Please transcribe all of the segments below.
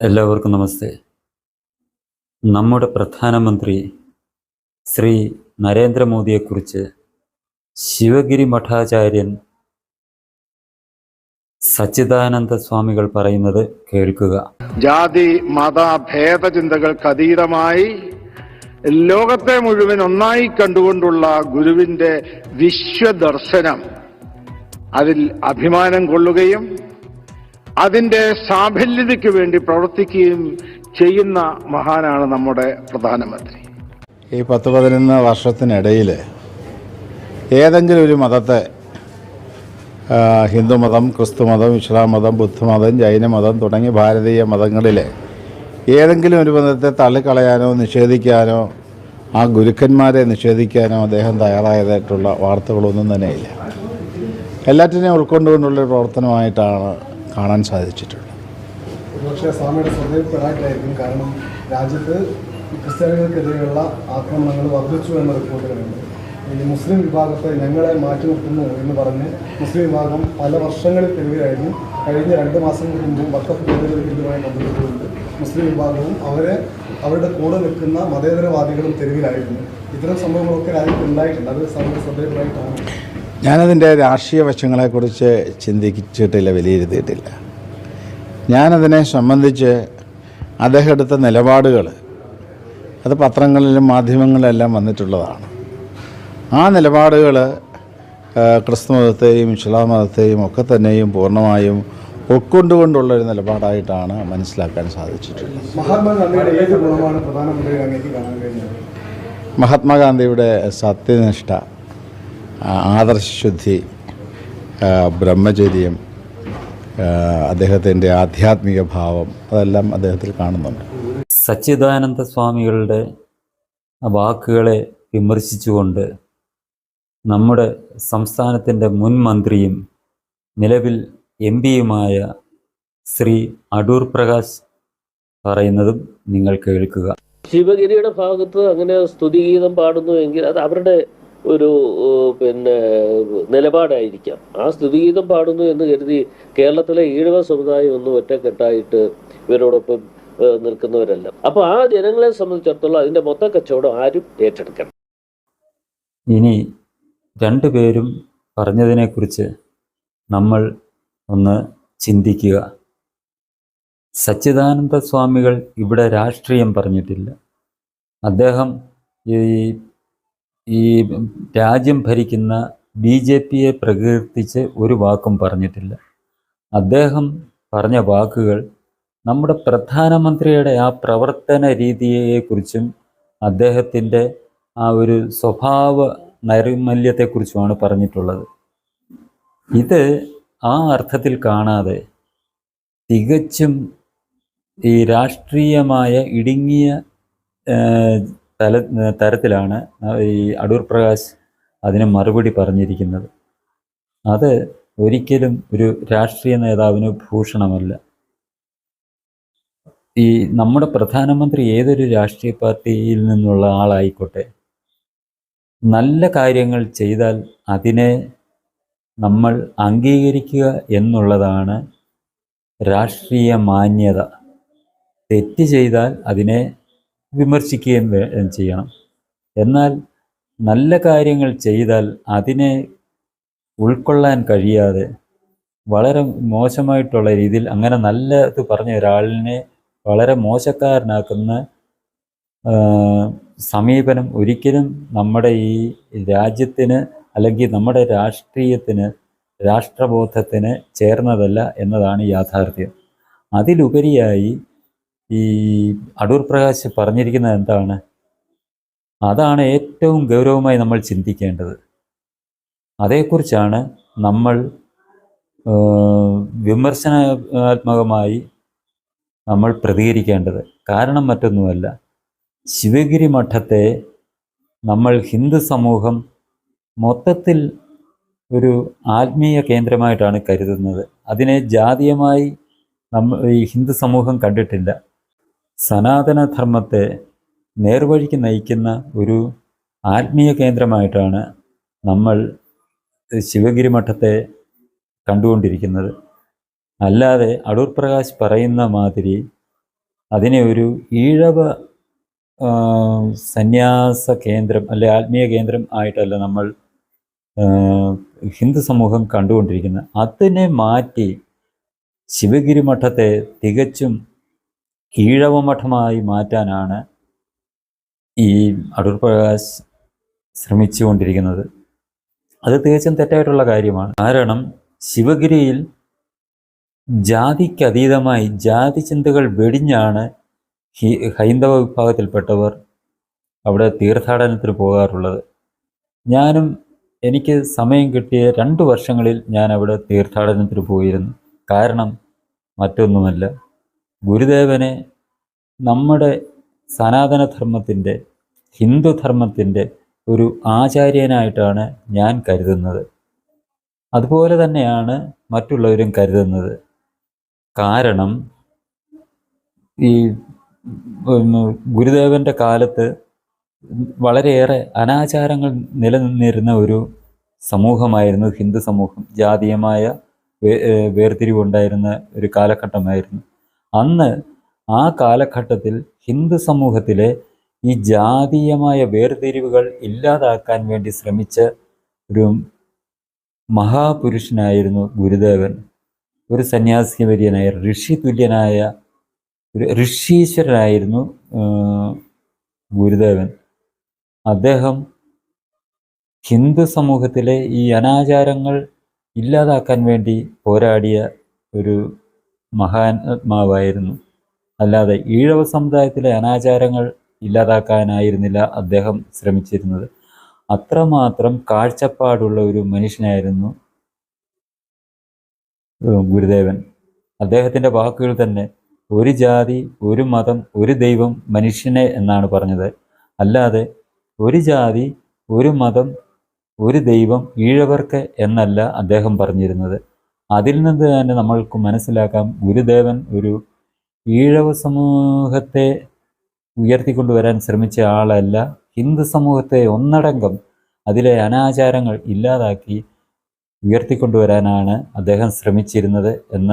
എല്ലാവർക്കും നമസ്തേ. നമ്മുടെ പ്രധാനമന്ത്രി ശ്രീ നരേന്ദ്രമോദിയെക്കുറിച്ച് ശിവഗിരി മഠാചാര്യൻ സച്ചിദാനന്ദ സ്വാമികൾ പറയുന്നത് കേൾക്കുക. ജാതി മത ഭേദചിന്തകൾക്ക് അതീതമായി ലോകത്തെ മുഴുവൻ ഒന്നായി കണ്ടുകൊണ്ടുള്ള ഗുരുവിന്റെ വിശ്വദർശനം അതിൽ അഭിമാനം കൊള്ളുകയും അതിന്റെ സാഫല്യതയ്ക്ക് വേണ്ടി പ്രവർത്തിക്കുകയും ചെയ്യുന്ന മഹാനാണ് നമ്മുടെ പ്രധാനമന്ത്രി. ഈ പത്ത് പതിനൊന്ന് വർഷത്തിനിടയിൽ ഏതെങ്കിലും ഒരു മതത്തെ ഹിന്ദുമതം ക്രിസ്തുമതം ഇസ്ലാം മതം ബുദ്ധമതം ജൈനമതം തുടങ്ങി ഭാരതീയ മതങ്ങളിലെ ഏതെങ്കിലും ഒരു മതത്തെ തള്ളിക്കളയാനോ നിഷേധിക്കാനോ ആ ഗുരുക്കന്മാരെ നിഷേധിക്കാനോ അദ്ദേഹം തയ്യാറായതായിട്ടുള്ള വാർത്തകളൊന്നും തന്നെയില്ല. എല്ലാറ്റിനെയും ഉൾക്കൊണ്ടുകൊണ്ടുള്ള പ്രവർത്തനമായിട്ടാണ് കാണാൻ സാധിച്ചിട്ടുള്ളത് ഒരുപക്ഷെ സ്വാമിയുടെ ശ്രദ്ധയിൽപ്പെടാറ്റായിരിക്കും കാരണം രാജ്യത്ത് ക്രിസ്ത്യാനികൾക്കെതിരെയുള്ള ആക്രമണങ്ങൾ വർദ്ധിച്ചു എന്ന റിപ്പോർട്ടുകളുണ്ട്. ഈ മുസ്ലിം വിഭാഗത്തെ ഞങ്ങളെ മാറ്റി നിർത്തുന്നു എന്ന് പറഞ്ഞ് മുസ്ലിം വിഭാഗം പല വർഷങ്ങളിൽ തെരുവിലായിരുന്നു കഴിഞ്ഞ രണ്ട് മാസങ്ങൾക്ക് മുമ്പ് വക്കഫ് ഭേദഗതിയുമായി ബന്ധപ്പെട്ടുകൊണ്ട് മുസ്ലിം വിഭാഗവും അവരെ അവരുടെ കൂടെ നിൽക്കുന്ന മതേതരവാദികളും തെരുവിലായിരുന്നു. ഇത്തരം സംഭവങ്ങളൊക്കെ രാജ്യത്ത് ഉണ്ടായിട്ടുണ്ട്. അത് സ്വാമിയുടെ ശ്രദ്ധയിൽപ്പെടായിട്ടാണ് ഞാനതിന്റെ രാഷ്ട്രീയ വശങ്ങളെക്കുറിച്ച് ചിന്തിച്ചിട്ടില്ല വിലയിരുത്തിയിട്ടില്ല. ഞാനതിനെ സംബന്ധിച്ച് അദ്ദേഹം എടുത്ത നിലപാടുകൾ അത് പത്രങ്ങളിലും മാധ്യമങ്ങളിലെല്ലാം വന്നിട്ടുള്ളതാണ്. ആ നിലപാടുകൾ ക്രിസ്തു മതത്തെയും ഇസ്ലാം മതത്തെയും ഒക്കെ തന്നെയും പൂർണമായും ഉൾക്കൊണ്ടുകൊണ്ടുള്ള ഒരു നിലപാടായിട്ടാണ് മനസ്സിലാക്കാൻ സാധിച്ചിട്ടുള്ളത്. മഹാത്മാഗാന്ധിയുടെ സത്യനിഷ്ഠ. ആദർശശുദ്ധി ആ, ബ്രഹ്മചര്യം അദ്ദേഹത്തിന്റെ ആധ്യാത്മിക ഭാവം അതെല്ലാം അദ്ദേഹത്തിൽ കാണുന്നുണ്ട്. സച്ചിദാനന്ദ സ്വാമികളുടെ ആ വാക്കുകളെ വിമർശിച്ചുകൊണ്ട് നമ്മുടെ സംസ്ഥാനത്തിന്റെ മുൻ മന്ത്രിയും നിലവിൽ എം പിയുമായ ശ്രീ അടൂർ പ്രകാശ് പറയുന്നതും നിങ്ങൾ കേൾക്കുക. ശിവഗിരിയുടെ ഭാഗത്ത് അങ്ങനെ സ്തുതിഗീതം പാടുന്നു എങ്കിൽ അത് അവരുടെ ഒരു പിന്നെ നിലപാടായിരിക്കാം. ആ സ്തുതിഗീതം പാടുന്നു എന്ന് കരുതി കേരളത്തിലെ ഈഴവ സമുദായം ഒന്നും ഒറ്റക്കെട്ടായിട്ട് ഇവരോടൊപ്പം നിൽക്കുന്നവരല്ല. അപ്പോൾ ആ ജനങ്ങളെ സംബന്ധിച്ചിടത്തോളം അതിന്റെ മൊത്ത കച്ചവടം ആരും ഏറ്റെടുക്കണം ഇനി രണ്ടുപേരും പറഞ്ഞതിനെക്കുറിച്ച് നമ്മൾ ഒന്ന് ചിന്തിക്കുക. സച്ചിദാനന്ദ സ്വാമികൾ ഇവിടെ രാഷ്ട്രീയം പറഞ്ഞിട്ടില്ല. അദ്ദേഹം ഈ ഈ രാജ്യം ഭരിക്കുന്ന ബി ജെ പിയെ പ്രകീർത്തിച്ച് ഒരു വാക്കും പറഞ്ഞിട്ടില്ല. അദ്ദേഹം പറഞ്ഞ വാക്കുകൾ നമ്മുടെ പ്രധാനമന്ത്രിയുടെ ആ പ്രവർത്തന രീതിയെക്കുറിച്ചും അദ്ദേഹത്തിന്റെ ആ ഒരു സ്വഭാവ നൈർമല്യത്തെക്കുറിച്ചുമാണ് പറഞ്ഞിട്ടുള്ളത്. ഇത് ആ അർത്ഥത്തിൽ കാണാതെ തികച്ചും ഈ രാഷ്ട്രീയമായ ഇടുങ്ങിയ തല തരത്തിലാണ് ഈ അടൂർ പ്രകാശ് അതിന് മറുപടി പറഞ്ഞിരിക്കുന്നത്. അത് ഒരിക്കലും ഒരു രാഷ്ട്രീയ നേതാവിന് ഭൂഷണമല്ല. ഈ നമ്മുടെ പ്രധാനമന്ത്രി ഏതൊരു രാഷ്ട്രീയ പാർട്ടിയിൽ നിന്നുള്ള ആളായിക്കോട്ടെ നല്ല കാര്യങ്ങൾ ചെയ്താൽ അതിനെ നമ്മൾ അംഗീകരിക്കുക എന്നുള്ളതാണ് രാഷ്ട്രീയ മാന്യത. തെറ്റ് ചെയ്താൽ അതിനെ വിമർശിക്കുകയും ചെയ്യണം. എന്നാൽ നല്ല കാര്യങ്ങൾ ചെയ്താൽ അതിനെ ഉൾക്കൊള്ളാൻ കഴിയാതെ വളരെ മോശമായിട്ടുള്ള രീതിയിൽ അങ്ങനെ നല്ലത് പറഞ്ഞ ഒരാളിനെ വളരെ മോശക്കാരനാക്കുന്ന സമീപനം ഒരിക്കലും നമ്മുടെ ഈ രാജ്യത്തിന് അല്ലെങ്കിൽ നമ്മുടെ രാഷ്ട്രീയത്തിന് രാഷ്ട്രബോധത്തിന് ചേർന്നതല്ല എന്നതാണ് യാഥാർത്ഥ്യം. അതിലുപരിയായി ഈ അടൂർ പ്രകാശ് പറഞ്ഞിരിക്കുന്നത് എന്താണ്? അതാണ് ഏറ്റവും ഗൗരവമായി നമ്മൾ ചിന്തിക്കേണ്ടത്. അതേക്കുറിച്ചാണ് നമ്മൾ വിമർശനാത്മകമായി നമ്മൾ പ്രതികരിക്കേണ്ടത്. കാരണം മറ്റൊന്നുമല്ല ശിവഗിരി മഠത്തെ നമ്മൾ ഹിന്ദു സമൂഹം മൊത്തത്തിൽ ഒരു ആത്മീയ കേന്ദ്രമായിട്ടാണ് കരുതുന്നത്. അതിനെ ജാതീയമായി നമ്മ ഈ ഹിന്ദു സമൂഹം കണ്ടിട്ടില്ല. സനാതനധർമ്മത്തെ നേർവഴിക്ക് നയിക്കുന്ന ഒരു ആത്മീയ കേന്ദ്രമായിട്ടാണ് നമ്മൾ ശിവഗിരി മഠത്തെ കണ്ടുകൊണ്ടിരിക്കുന്നത്. അല്ലാതെ അടൂർ പ്രകാശ് പറയുന്ന മാതിരി അതിനെ ഒരു ഈഴവ സന്യാസ കേന്ദ്രം അല്ലെ ആത്മീയ കേന്ദ്രം ആയിട്ടല്ല നമ്മൾ ഹിന്ദു സമൂഹം കണ്ടുകൊണ്ടിരിക്കുന്നത്. അതിനെ മാറ്റി ശിവഗിരി മഠത്തെ തികച്ചും ഈഴവ മഠമായി മാറ്റാനാണ് ഈ അടൂർ പ്രകാശ് ശ്രമിച്ചുകൊണ്ടിരിക്കുന്നത്. അത് തികച്ചും തെറ്റായിട്ടുള്ള കാര്യമാണ്. കാരണം ശിവഗിരിയിൽ ജാതിക്കതീതമായി ജാതി ചിന്തകൾ വെടിഞ്ഞാണ് ഹൈന്ദവ വിഭാഗത്തിൽപ്പെട്ടവർ അവിടെ തീർത്ഥാടനത്തിന് പോകാറുള്ളത്. ഞാനും എനിക്ക് സമയം കിട്ടിയ രണ്ട് വർഷങ്ങളിൽ ഞാൻ അവിടെ തീർത്ഥാടനത്തിന് പോയിരുന്നു. കാരണം മറ്റൊന്നുമല്ല. ഗുരുദേവനെ നമ്മുടെ സനാതനധർമ്മത്തിന്റെ ഹിന്ദുധർമ്മത്തിന്റെ ഒരു ആചാര്യനായിട്ടാണ് ഞാൻ കരുതുന്നത്. അതുപോലെ തന്നെയാണ് മറ്റുള്ളവരും കരുതുന്നത്. കാരണം ഈ ഗുരുദേവന്റെ കാലത്ത് വളരെയേറെ അനാചാരങ്ങൾ നിലനിന്നിരുന്ന ഒരു സമൂഹമായിരുന്നു ഹിന്ദു സമൂഹം ജാതീയമായ വേർതിരിവുണ്ടായിരുന്ന ഒരു കാലഘട്ടമായിരുന്നു. അന്ന് ആ കാലഘട്ടത്തിൽ ഹിന്ദു സമൂഹത്തിലെ ഈ ജാതീയമായ വേർതിരിവുകൾ ഇല്ലാതാക്കാൻ വേണ്ടി ശ്രമിച്ച ഒരു മഹാപുരുഷനായിരുന്നു ഗുരുദേവൻ. ഒരു സന്യാസിവര്യനായ ഋഷി തുല്യനായ ഒരു ഋഷീശ്വരനായിരുന്നു ഗുരുദേവൻ. അദ്ദേഹം ഹിന്ദു സമൂഹത്തിലെ ഈ അനാചാരങ്ങൾ ഇല്ലാതാക്കാൻ വേണ്ടി പോരാടിയ ഒരു മഹാത്മാവായിരുന്നു അല്ലാതെ ഈഴവ സമുദായത്തിലെ അനാചാരങ്ങൾ ഇല്ലാതാക്കാനായിരുന്നില്ല അദ്ദേഹം ശ്രമിച്ചിരുന്നത്. അത്രമാത്രം കാഴ്ചപ്പാടുള്ള ഒരു മനുഷ്യനായിരുന്നു ഗുരുദേവൻ. അദ്ദേഹത്തിന്റെ വാക്കുകൾ തന്നെ ഒരു ജാതി ഒരു മതം ഒരു ദൈവം മനുഷ്യനെ എന്നാണ് പറഞ്ഞത്. അല്ലാതെ ഒരു ജാതി ഒരു മതം ഒരു ദൈവം ഈഴവർക്ക് എന്നല്ല അദ്ദേഹം പറഞ്ഞിരുന്നത്. അതിൽ നിന്ന് തന്നെ നമ്മൾക്ക് മനസ്സിലാക്കാം ഗുരുദേവൻ ഒരു ഈഴവ സമൂഹത്തെ ഉയർത്തിക്കൊണ്ടുവരാൻ ശ്രമിച്ച ആളല്ല. ഹിന്ദു സമൂഹത്തെ ഒന്നടങ്കം അതിലെ അനാചാരങ്ങൾ ഇല്ലാതാക്കി ഉയർത്തിക്കൊണ്ടുവരാനാണ് അദ്ദേഹം ശ്രമിച്ചിരുന്നത് എന്ന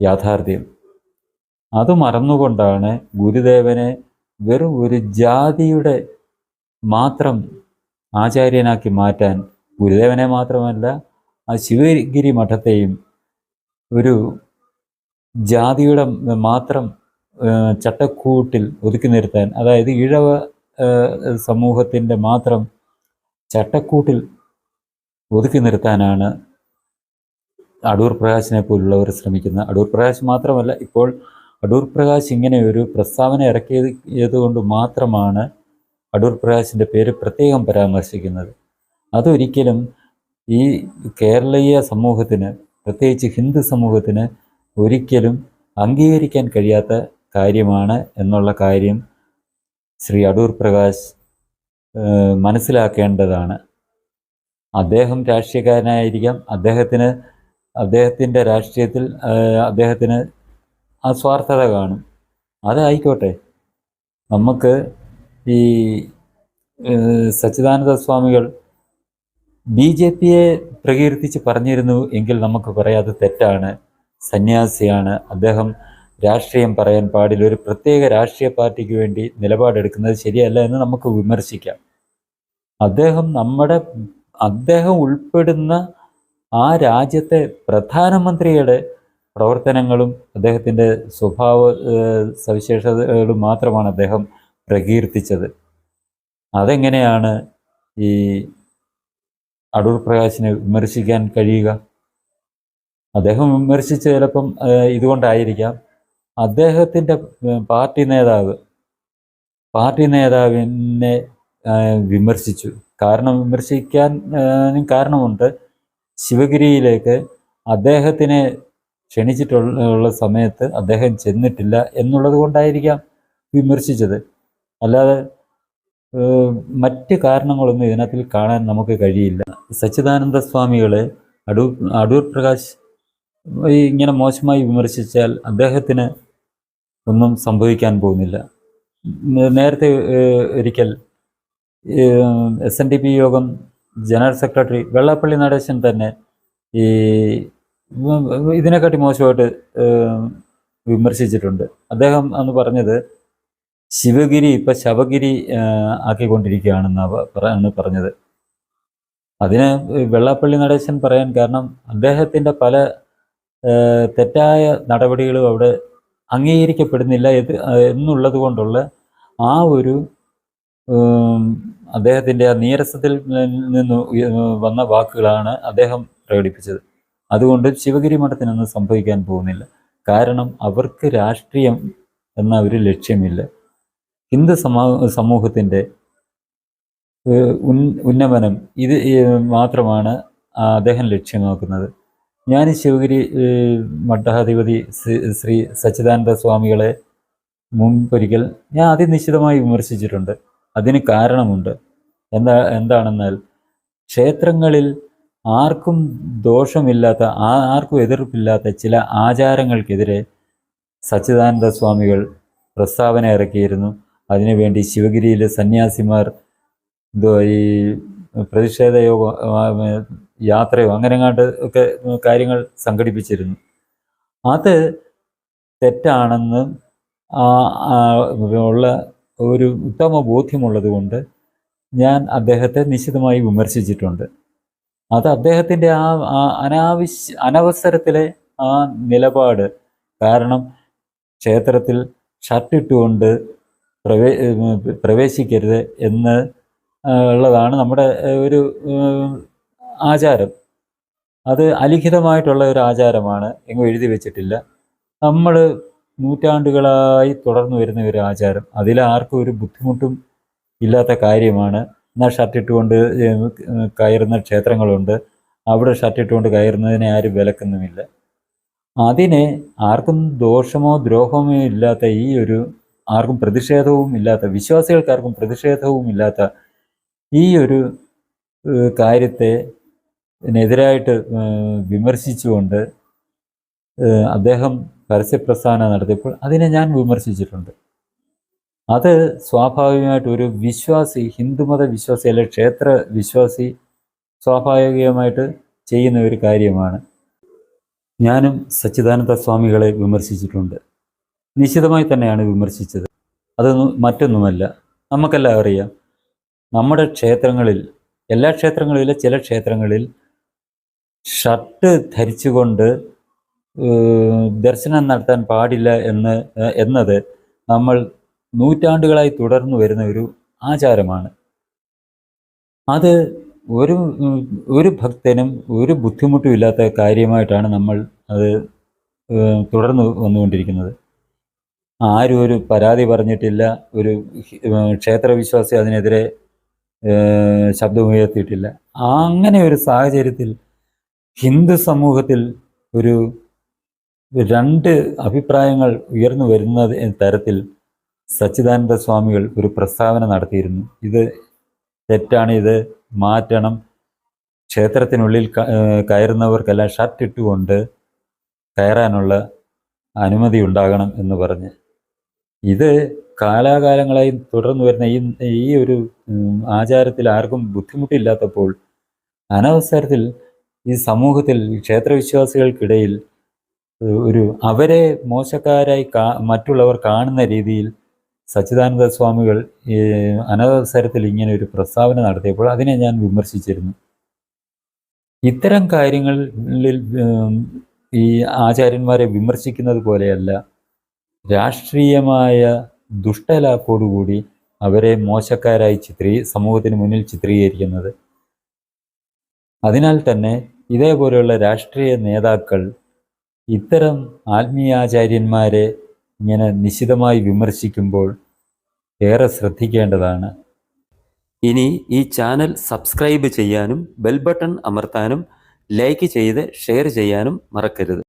യാഥാർത്ഥ്യം. അത് മറന്നുകൊണ്ടാണ് ഗുരുദേവനെ വെറും ഒരു ജാതിയുടെ മാത്രം ആചാര്യനാക്കി മാറ്റാൻ ഗുരുദേവനെ മാത്രമല്ല ആ ശിവഗിരി മഠത്തെയും ഒരു ജാതിയുടെ മാത്രം ചട്ടക്കൂട്ടിൽ ഒതുക്കി നിർത്താൻ അതായത് ഈഴവ സമൂഹത്തിന്റെ മാത്രം ചട്ടക്കൂട്ടിൽ ഒതുക്കി നിർത്താനാണ് അടൂർ പ്രകാശിനെ പോലുള്ളവർ ശ്രമിക്കുന്നത്. അടൂർ പ്രകാശ് മാത്രമല്ല ഇപ്പോൾ അടൂർ പ്രകാശ് ഇങ്ങനെ ഒരു പ്രസ്താവന ഇറക്കിയത് കൊണ്ട് മാത്രമാണ് അടൂർ പ്രകാശിന്റെ പേര് പ്രത്യേകം പരാമർശിക്കുന്നത്. അതൊരിക്കലും ഈ കേരളീയ സമൂഹത്തിന് പ്രത്യേകിച്ച് ഹിന്ദു സമൂഹത്തിന് ഒരിക്കലും അംഗീകരിക്കാൻ കഴിയാത്ത കാര്യമാണ് എന്നുള്ള കാര്യം ശ്രീ അടൂർ പ്രകാശ് മനസ്സിലാക്കേണ്ടതാണ്. അദ്ദേഹം രാഷ്ട്രീയക്കാരനായിരിക്കാം. അദ്ദേഹത്തിന് അദ്ദേഹത്തിന്റെ രാഷ്ട്രീയത്തിൽ അദ്ദേഹത്തിന് അസ്വാർത്ഥത കാണും. അതായിക്കോട്ടെ. നമുക്ക് ഈ സച്ചിദാനന്ദ സ്വാമികൾ ബി ജെ പിയെ പ്രകീർത്തിച്ച് പറഞ്ഞിരുന്നു എങ്കിൽ നമുക്ക് പറയാം അത് തെറ്റാണ്. സന്യാസിയാണ്. അദ്ദേഹം രാഷ്ട്രീയം പറയാൻ പാടില്ല. ഒരു പ്രത്യേക രാഷ്ട്രീയ പാർട്ടിക്ക് വേണ്ടി നിലപാടെടുക്കുന്നത് ശരിയല്ല എന്ന് നമുക്ക് വിമർശിക്കാം. അദ്ദേഹം നമ്മുടെ അദ്ദേഹം ഉൾപ്പെടുന്ന ആ രാജ്യത്തെ പ്രധാനമന്ത്രിയുടെ പ്രവർത്തനങ്ങളും അദ്ദേഹത്തിന്റെ സ്വഭാവ സവിശേഷതകളും മാത്രമാണ് അദ്ദേഹം പ്രകീർത്തിച്ചത്. അതെങ്ങനെയാണ് ഈ അടൂർ പ്രകാശിനെ വിമർശിക്കാൻ കഴിയുക? അദ്ദേഹം വിമർശിച്ച ചിലപ്പം ഇതുകൊണ്ടായിരിക്കാം. അദ്ദേഹത്തിന്റെ പാർട്ടി നേതാവ് പാർട്ടി നേതാവിനെ വിമർശിച്ചു. കാരണം വിമർശിക്കാൻ കാരണമുണ്ട്. ശിവഗിരിയിലേക്ക് അദ്ദേഹത്തിനെ ക്ഷണിച്ചിട്ടുള്ള സമയത്ത് അദ്ദേഹം ചെന്നിട്ടില്ല എന്നുള്ളത് കൊണ്ടായിരിക്കാം വിമർശിച്ചത്. അല്ലാതെ മറ്റ് കാരണങ്ങളൊന്നും ഇതിനകത്തിൽ കാണാൻ നമുക്ക് കഴിയില്ല. സച്ചിദാനന്ദ സ്വാമികളെ അടൂർ അടൂർ പ്രകാശ് ഇങ്ങനെ മോശമായി വിമർശിച്ചാൽ അദ്ദേഹത്തിന് ഒന്നും സംഭവിക്കാൻ പോകുന്നില്ല. നേരത്തെ ഒരിക്കൽ എസ് എൻ ഡി പി യോഗം ജനറൽ സെക്രട്ടറി വെള്ളാപ്പള്ളി നടേശൻ തന്നെ ഈ ഇതിനെക്കാട്ടി മോശമായിട്ട് വിമർശിച്ചിട്ടുണ്ട്. അദ്ദേഹം അന്ന് പറഞ്ഞത് ശിവഗിരി ഇപ്പൊ ശവഗിരി ആക്കിക്കൊണ്ടിരിക്കുകയാണെന്നാണ് പറഞ്ഞത്. അതിന് വെള്ളാപ്പള്ളി നടേശൻ പറയാൻ കാരണം അദ്ദേഹത്തിന്റെ പല തെറ്റായ നടപടികളും അവിടെ അംഗീകരിക്കപ്പെടുന്നില്ല എത് എന്നുള്ളത് കൊണ്ടുള്ള ആ ഒരു അദ്ദേഹത്തിന്റെ ആ നീരസത്തിൽ നിന്ന് വന്ന വാക്കുകളാണ് അദ്ദേഹം പ്രകടിപ്പിച്ചത്. അതുകൊണ്ട് ശിവഗിരി മഠത്തിനൊന്നും സംഭവിക്കാൻ പോകുന്നില്ല. കാരണം അവർക്ക് രാഷ്ട്രീയം എന്ന ഒരു ലക്ഷ്യമില്ല. ഹിന്ദു സമൂ സമൂഹത്തിന്റെ ഉൻ- ഉന്നമനം. ഇത് മാത്രമാണ് അദ്ദേഹം ലക്ഷ്യം നോക്കുന്നത്. ഞാൻ ശിവഗിരി മഠാധിപതി ശ്രീ- സച്ചിദാനന്ദ സ്വാമികളെ മുമ്പൊരിക്കൽ ഞാൻ അതിനിശ്ചിതമായി വിമർശിച്ചിട്ടുണ്ട്. അതിന് കാരണമുണ്ട്. എന്താ എന്താണെന്നാൽ ക്ഷേത്രങ്ങളിൽ ആർക്കും ദോഷമില്ലാത്ത ആർക്കും എതിർപ്പില്ലാത്ത ചില ആചാരങ്ങൾക്കെതിരെ സച്ചിദാനന്ദ സ്വാമികൾ പ്രസ്താവന ഇറക്കിയിരുന്നു. അതിനുവേണ്ടി ശിവഗിരിയിലെ സന്യാസിമാർ എന്തോ ഈ പ്രതിഷേധ യോഗ യാത്രയോ അങ്ങനെ കണ്ട് ഒക്കെ കാര്യങ്ങൾ സംഘടിപ്പിച്ചിരുന്നു. അത് തെറ്റാണെന്ന് ഉള്ള ഒരു ഉത്തമ ബോധ്യമുള്ളത് കൊണ്ട് ഞാൻ അദ്ദേഹത്തെ നിശിതമായി വിമർശിച്ചിട്ടുണ്ട്. അത് അദ്ദേഹത്തിന്റെ ആ അനാവശ്യ അനവസരത്തിലെ ആ നിലപാട് കാരണം ക്ഷേത്രത്തിൽ ഷർട്ടിട്ടുകൊണ്ട് പ്രവേ പ്രവേശിക്കരുത് എന്ന് ഉള്ളതാണ് നമ്മുടെ ഒരു ആചാരം. അത് അലിഖിതമായിട്ടുള്ള ഒരു ആചാരമാണ്. എങ്ങും എഴുതി വെച്ചിട്ടില്ല. നമ്മൾ നൂറ്റാണ്ടുകളായി തുടർന്നു വരുന്ന ഒരു ആചാരം. അതിൽ ആർക്കും ഒരു ബുദ്ധിമുട്ടും ഇല്ലാത്ത കാര്യമാണ്. എന്നാൽ ഷർട്ടിട്ടുകൊണ്ട് കയറുന്ന ക്ഷേത്രങ്ങളുണ്ട്. അവിടെ ഷർട്ടിട്ടുകൊണ്ട് കയറുന്നതിനെ ആരും വിലക്കുന്നുമില്ല. അതിനെ ആർക്കും ദോഷമോ ദ്രോഹമോ ഇല്ലാത്ത ഈ ഒരു ആർക്കും പ്രതിഷേധവും ഇല്ലാത്ത വിശ്വാസികൾക്കാർക്കും പ്രതിഷേധവും ഇല്ലാത്ത ഈ ഒരു കാര്യത്തെ എതിരായിട്ട് വിമർശിച്ചുകൊണ്ട് അദ്ദേഹം പരസ്യപ്രസ്ഥാനം നടത്തിയപ്പോൾ അതിനെ ഞാൻ വിമർശിച്ചിട്ടുണ്ട്. അത് സ്വാഭാവികമായിട്ട് ഒരു വിശ്വാസി ഹിന്ദുമത വിശ്വാസി അല്ലെ ക്ഷേത്ര വിശ്വാസി സ്വാഭാവികമായിട്ട് ചെയ്യുന്ന ഒരു കാര്യമാണ്. ഞാനും സച്ചിദാനന്ദ സ്വാമികളെ വിമർശിച്ചിട്ടുണ്ട്. നിശ്ചിതമായി തന്നെയാണ് വിമർശിച്ചത്. അതൊന്നും മറ്റൊന്നുമല്ല. നമുക്കെല്ലാം അറിയാം. നമ്മുടെ ക്ഷേത്രങ്ങളിൽ എല്ലാ ക്ഷേത്രങ്ങളിലെ ചില ക്ഷേത്രങ്ങളിൽ ഷർട്ട് ധരിച്ചുകൊണ്ട് ദർശനം നടത്താൻ പാടില്ല എന്ന് എന്നത് നമ്മൾ നൂറ്റാണ്ടുകളായി തുടർന്നു വരുന്ന ഒരു ആചാരമാണ്. അത് ഒരു ഒരു ഭക്തനും ഒരു ബുദ്ധിമുട്ടും ഇല്ലാത്ത കാര്യമായിട്ടാണ് നമ്മൾ അത് തുടർന്ന് വന്നുകൊണ്ടിരിക്കുന്നത്. ആരും ഒരു പരാതി പറഞ്ഞിട്ടില്ല ഒരു ക്ഷേത്രവിശ്വാസി അതിനെതിരെ ശബ്ദമുയർത്തിയിട്ടില്ല. അങ്ങനെ ഒരു സാഹചര്യത്തിൽ ഹിന്ദു സമൂഹത്തിൽ ഒരു രണ്ട് അഭിപ്രായങ്ങൾ ഉയർന്നു വരുന്ന തരത്തിൽ സച്ചിദാനന്ദ സ്വാമികൾ ഒരു പ്രസ്താവന നടത്തിയിരുന്നു. ഇത് തെറ്റാണ് ഇത് മാറ്റണം. ക്ഷേത്രത്തിനുള്ളിൽ കയറുന്നവർക്കെല്ലാം ഷർട്ട് ഇട്ടുകൊണ്ട് കയറാനുള്ള അനുമതി ഉണ്ടാകണം എന്ന് പറഞ്ഞ് ഇത് കാലാകാലങ്ങളായി തുടർന്നു വരുന്ന ഈ ഈ ഒരു ആചാരത്തിൽ ആർക്കും ബുദ്ധിമുട്ടില്ലാത്തപ്പോൾ അനവസരത്തിൽ ഈ സമൂഹത്തിൽ ക്ഷേത്രവിശ്വാസികൾക്കിടയിൽ ഒരു അവരെ മോശക്കാരായി കാ മറ്റുള്ളവർ കാണുന്ന രീതിയിൽ സച്ചിദാനന്ദ സ്വാമികൾ അനവസരത്തിൽ ഇങ്ങനെ ഒരു പ്രസ്താവന നടത്തിയപ്പോൾ അതിനെ ഞാൻ വിമർശിച്ചിരുന്നു. ഇത്തരം കാര്യങ്ങളിൽ ഈ ആചാര്യന്മാരെ വിമർശിക്കുന്നത് പോലെയല്ല. രാഷ്ട്രീയമായ ദുഷ്ടലാക്കോടുകൂടി അവരെ മോശക്കാരായി ചിത്രീ സമൂഹത്തിന് മുന്നിൽ ചിത്രീകരിക്കുന്നത്. അതിനാൽ തന്നെ ഇതേപോലെയുള്ള രാഷ്ട്രീയ നേതാക്കൾ ഇത്തരം ആത്മീയാചാര്യന്മാരെ ഇങ്ങനെ നിശിതമായി വിമർശിക്കുമ്പോൾ ഏറെ ശ്രദ്ധിക്കേണ്ടതാണ്. ഇനി ഈ ചാനൽ സബ്സ്ക്രൈബ് ചെയ്യാനും ബെൽ ബട്ടൺ അമർത്താനും ലൈക്ക് ചെയ്ത് ഷെയർ ചെയ്യാനും മറക്കരുത്.